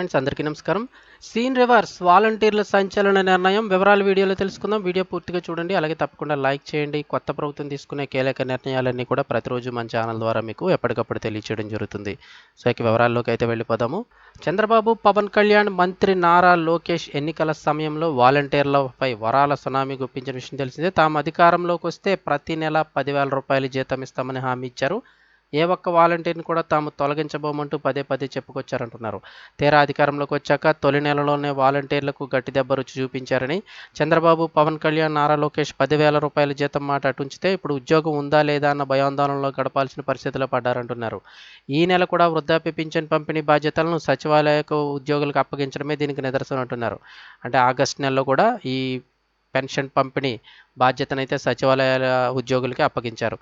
Friends అందరికీ నమస్కారం. Scene reverse వాలంటీర్ల సంచలన నిర్ణయం వివరాలు వీడియోలో తెలుసుకుందాం. వీడియో పూర్తిగా చూడండి. అలాగే తప్పకుండా లైక్ చేయండి. కొత్త ప్రభుత్వం తీసుకునే కీలక నిర్ణయాలన్నీ కూడా ప్రతిరోజు మన ఛానల్ ద్వారా మీకు ఎప్పటికప్పుడు తెలియచేయడం జరుగుతుంది. సో ఇక వివరాల్లోకి అయితే వెళ్ళిపోదాము. చంద్రబాబు పవన్ కళ్యాణ్ మంత్రి నారా లోకేష్ ఎన్నికల సమయంలో వాలంటీర్లపై వరాల సునామీ గుప్పించిన విషయం తెలిసిందే. తాము అధికారంలోకి వస్తే ప్రతి నెల పదివేల రూపాయలు జీతం ఇస్తామని హామీ ఇచ్చారు. ఏ ఒక్క వాలంటీర్ని కూడా తాము తొలగించబోమంటూ పదే పదే చెప్పుకొచ్చారంటున్నారు. తీరా అధికారంలోకి వచ్చాక తొలి నెలలోనే వాలంటీర్లకు గట్టి దెబ్బ రుచి చూపించారని చంద్రబాబు పవన్ కళ్యాణ్ నారా లోకేష్ పదివేల రూపాయల జీతం మాట అటుంచితే ఇప్పుడు ఉద్యోగం ఉందా లేదా అన్న భయాందోళనలో గడపాల్సిన పరిస్థితిలో పడ్డారంటున్నారు. ఈ నెల కూడా వృద్ధాప్య పింఛన్ పంపిణీ బాధ్యతలను సచివాలయకు ఉద్యోగులకు అప్పగించడమే దీనికి నిదర్శనం అంటున్నారు అంటే ఆగస్టు నెలలో కూడా ఈ పెన్షన్ పంపిణీ బాధ్యతనైతే సచివాలయాల ఉద్యోగులకి అప్పగించారు.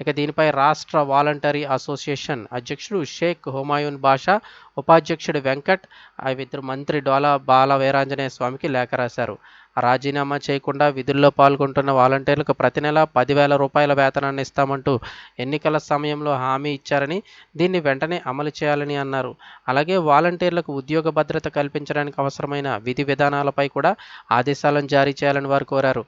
ఇక దీనిపై రాష్ట్ర వాలంటరీ అసోసియేషన్ అధ్యక్షుడు షేక్ హుమాయూన్ బాషా ఉపాధ్యక్షుడు వెంకట్ ఆ ఇద్దరు మంత్రి డోలా బాల వీరాంజనేయ స్వామికి లేఖ రాశారు. రాజీనామా చేయకుండా విధుల్లో పాల్గొంటున్న వాలంటీర్లకు ప్రతి నెల పదివేల రూపాయల వేతనాన్ని ఇస్తామంటూ ఎన్నికల సమయంలో హామీ ఇచ్చారని దీన్ని వెంటనే అమలు చేయాలని అన్నారు. అలాగే వాలంటీర్లకు ఉద్యోగ భద్రత కల్పించడానికి అవసరమైన విధి విధానాలపై కూడా ఆదేశాలను జారీ చేయాలని వారు కోరారు.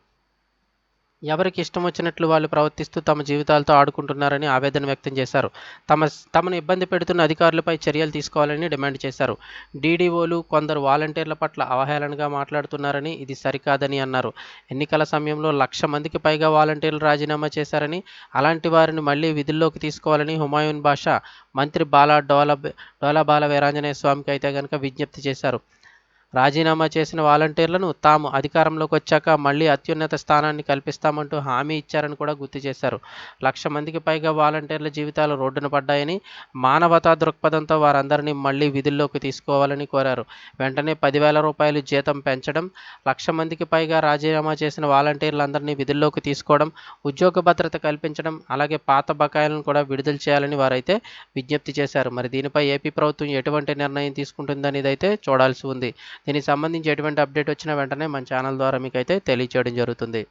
ఎవరికి ఇష్టం వచ్చినట్లు వాళ్ళు ప్రవర్తిస్తూ తమ జీవితాలతో ఆడుకుంటున్నారని ఆవేదన వ్యక్తం చేశారు. తమ తమను ఇబ్బంది పెడుతున్న అధికారులపై చర్యలు తీసుకోవాలని డిమాండ్ చేశారు. డీడీఓలు కొందరు వాలంటీర్ల పట్ల అవహేళనగా మాట్లాడుతున్నారని ఇది సరికాదని అన్నారు. ఎన్నికల సమయంలో లక్ష మందికి పైగా వాలంటీర్లు రాజీనామా చేశారని అలాంటి వారిని మళ్ళీ విధుల్లోకి తీసుకోవాలని హుమాయూన్ బాషా మంత్రి బాలా డోలా డోలా బాల వీరాంజనేయ స్వామికి అయితే కనుక విజ్ఞప్తి చేశారు. రాజీనామా చేసిన వాలంటీర్లను తాము అధికారంలోకి వచ్చాక మళ్ళీ అత్యున్నత స్థానాన్ని కల్పిస్తామంటూ హామీ ఇచ్చారని కూడా గుర్తు చేశారు. లక్ష మందికి పైగా వాలంటీర్ల జీవితాలు రోడ్డున పడ్డాయని మానవతా దృక్పథంతో వారందరినీ మళ్ళీ విధుల్లోకి తీసుకోవాలని కోరారు. వెంటనే పదివేల రూపాయలు జీతం పెంచడం లక్ష మందికి పైగా రాజీనామా చేసిన వాలంటీర్లందరినీ విధుల్లోకి తీసుకోవడం ఉద్యోగ భద్రత కల్పించడం అలాగే పాత బకాయిలను కూడా విడుదల చేయాలని వారైతే విజ్ఞప్తి చేశారు. మరి దీనిపై ఏపీ ప్రభుత్వం ఎటువంటి నిర్ణయం తీసుకుంటుందనేది అయితే చూడాల్సి ఉంది. దీనికి సంబంధించి ఎటువంటి అప్డేట్ వచ్చినా వెంటనే మన ఛానల్ ద్వారా మీకు అయితే తెలియచేయడం జరుగుతుంది.